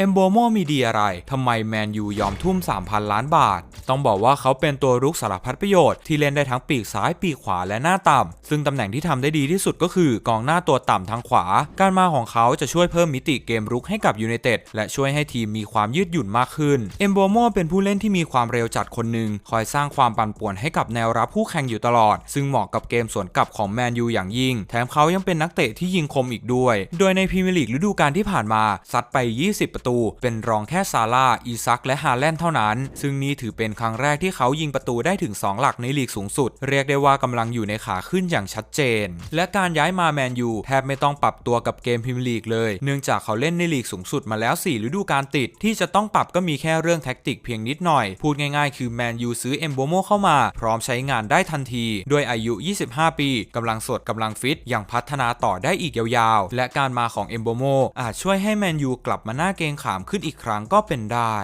เอมโบโมมีดีอะไร ทำไมแมนยูยอมทุ่ม 3,000 ล้านบาท ต้องบอกว่าเขาเป็นตัวรุกสารพัดประโยชน์ที่เล่นได้ทั้งปีกซ้ายปีกขวาและหน้าต่ำ ซึ่งตำแหน่งที่ทำได้ดีที่สุดก็คือกองหน้าตัวต่ำทางขวา การมาของเขาจะช่วยเพิ่มมิติเกมรุกให้กับยูไนเต็ดและช่วยให้ทีมมีความยืดหยุ่นมากขึ้น เอมโบโมเป็นผู้เล่นที่มีความเร็วจัดคนหนึ่งคอยสร้างความปั่นป่วนให้กับแนวรับผู้แข่งอยู่ตลอด ซึ่งเหมาะกับเกมสวนกลับของแมนยูอย่างยิ่ง แถมเขายังเป็นนักเตะที่ยิงคมอีกด้วย โดยในพรีเมียร์ลีกฤดูกาลที่ผ่านมาซัดไป 20 ประตูเป็นรองแค่ซาร่าอีซักและฮาแลนด์เท่านั้น ซึ่งนี่ถือเป็นครั้งแรกที่เขายิงประตูได้ถึง 2 หลักในลีกสูงสุด เรียกได้ว่ากำลังอยู่ในขาขึ้นอย่างชัดเจน และการย้ายมาแมนยูแทบไม่ต้องปรับตัวกับเกมพรีเมียร์ลีกเลย เนื่องจากเขาเล่นในลีกสูงสุดมาแล้ว 4 ฤดูกาลติด ที่จะต้องปรับก็มีแค่เรื่องแท็กติกเพียงนิดหน่อย พูดง่ายๆ คือแมนยูซื้อเอมโบโมเข้ามา พร้อมใช้งานได้ทันที ด้วยอายุ 25 ปีกำลังสดกำลังฟิตยังพัฒนาต่อได้อีกยาวๆ และการมาของเอมโบโมอาจช่วยให้แมนยูกลับมาหน้าเกงขามขึ้นอีกครั้งก็เป็นได้